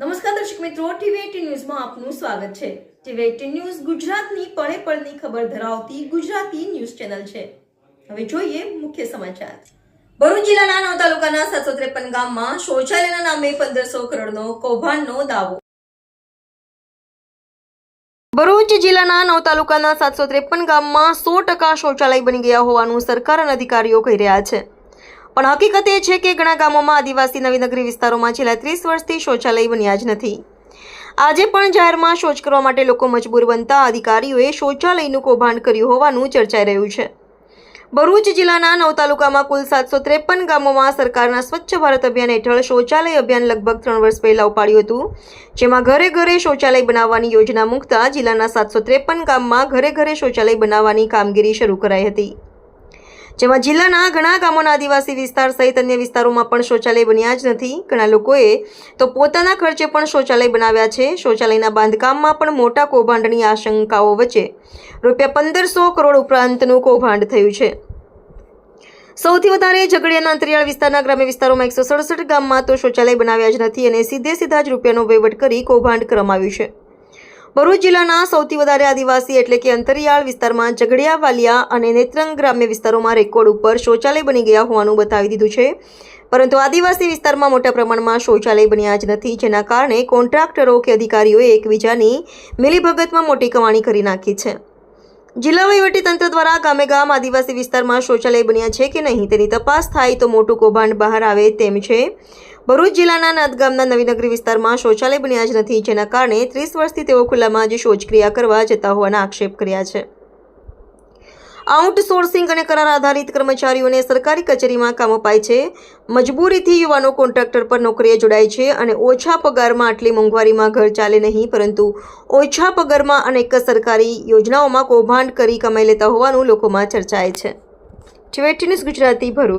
નમસ્કાર દર્શક મિત્રો ટીવી ન્યૂઝમાં આપનું સ્વાગત છે. ટીવી એટીન ન્યૂઝ ગુજરાતની પળે પળની ખબર ધરાવતી ગુજરાતી ન્યૂઝ ચેનલ છે. હવે જોઈએ મુખ્ય સમાચાર. ભરૂચ જિલ્લાના નવ તાલુકાના સાતસો ત્રેપન ગામમાં શૌચાલયના નામે પંદરસો કરોડનો કૌભાંડનો દાવો. ભરૂચ જિલ્લાના નવ તાલુકાના સાતસો ત્રેપન ગામમાં સો ટકા શૌચાલય બની ગયા હોવાનું સરકાર અને અધિકારીઓ કહી રહ્યા છે. પણ હકીકત એ છે કે ઘણા ગામોમાં આદિવાસી નવીનગરી વિસ્તારોમાં છેલ્લા ત્રીસ વર્ષથી શૌચાલય બન્યા જ નથી. આજે પણ જાહેરમાં શૌચ કરવા માટે લોકો મજબૂર બનતા અધિકારીઓએ શૌચાલયનું કૌભાંડ કર્યું હોવાનું ચર્ચાઈ રહ્યું છે. ભરૂચ જિલ્લાના નવ તાલુકામાં કુલ સાતસો ત્રેપન ગામોમાં સરકારના સ્વચ્છ ભારત અભિયાન હેઠળ શૌચાલય અભિયાન લગભગ ત્રણ વર્ષ પહેલા ઉપાડ્યું હતું, જેમાં ઘરે ઘરે શૌચાલય બનાવવાની યોજના મૂકતા જિલ્લાના સાતસો ત્રેપન ગામમાં ઘરે ઘરે શૌચાલય બનાવવાની કામગીરી શરૂ કરાઈ હતી. જેમાં જિલ્લાના ઘણા ગામોના આદિવાસી વિસ્તાર સહિત અન્ય વિસ્તારોમાં પણ શૌચાલય બન્યા જ નથી. ઘણા લોકોએ તો પોતાના ખર્ચે પણ શૌચાલય બનાવ્યા છે. શૌચાલયના બાંધકામમાં પણ મોટા કૌભાંડની આશંકાઓ વચ્ચે રૂપિયા પંદરસો કરોડ ઉપરાંતનું કૌભાંડ થયું છે. સૌથી વધારે ઝઘડિયાના અંતરિયાળ વિસ્તારના ગ્રામ્ય વિસ્તારોમાં એકસો સડસઠ ગામમાં તો શૌચાલય બનાવ્યા જ નથી અને સીધે સીધા જ રૂપિયાનો વહીવટ કરી કૌભાંડ કરવામાં છે. ભરૂચ જિલ્લાના સૌથી વધારે આદિવાસી એટલે કે અંતરિયાળ વિસ્તારમાં ઝઘડિયા, વાલિયા અને નેત્રંગ ગ્રામ્ય વિસ્તારોમાં રેકોર્ડ ઉપર શૌચાલય બની ગયા હોવાનું બતાવી દીધું છે. પરંતુ આદિવાસી વિસ્તારમાં મોટા પ્રમાણમાં શૌચાલય બન્યા જ નથી, જેના કારણે કોન્ટ્રાક્ટરો કે અધિકારીઓએ એકબીજાની મિલીભગતમાં મોટી કમાણી કરી નાખી છે. જિલ્લા વહીવટી તંત્ર દ્વારા ગામે ગામ આદિવાસી વિસ્તારમાં શૌચાલય બન્યા છે કે નહીં તેની તપાસ થાય તો મોટું કૌભાંડ બહાર આવે તેમ છે. ભરૂચ જિલ્લાના નાદ ગામના નવીનગરી વિસ્તારમાં શૌચાલય બન્યા જ નથી, જેના કારણે ત્રીસ વર્ષથી તેઓ ખુલ્લામાં જ શૌચક્રિયા કરવા જતા હોવાના આક્ષેપ કર્યા છે. આઉટસોર્સિંગ અને કરાર આધારિત કર્મચારીઓને સરકારી કચેરીમાં કામ અપાય છે. મજબૂરીથી યુવાનો કોન્ટ્રાક્ટર પર નોકરીએ જોડાય છે અને ઓછા પગારમાં આટલી મોંઘવારીમાં ઘર ચાલે નહીં, પરંતુ ઓછા પગારમાં અનેક સરકારી યોજનાઓમાં કૌભાંડ કરી કમાઈ લેતા હોવાનું લોકોમાં ચર્ચાય છે. TV news Gujarati, Bharuch.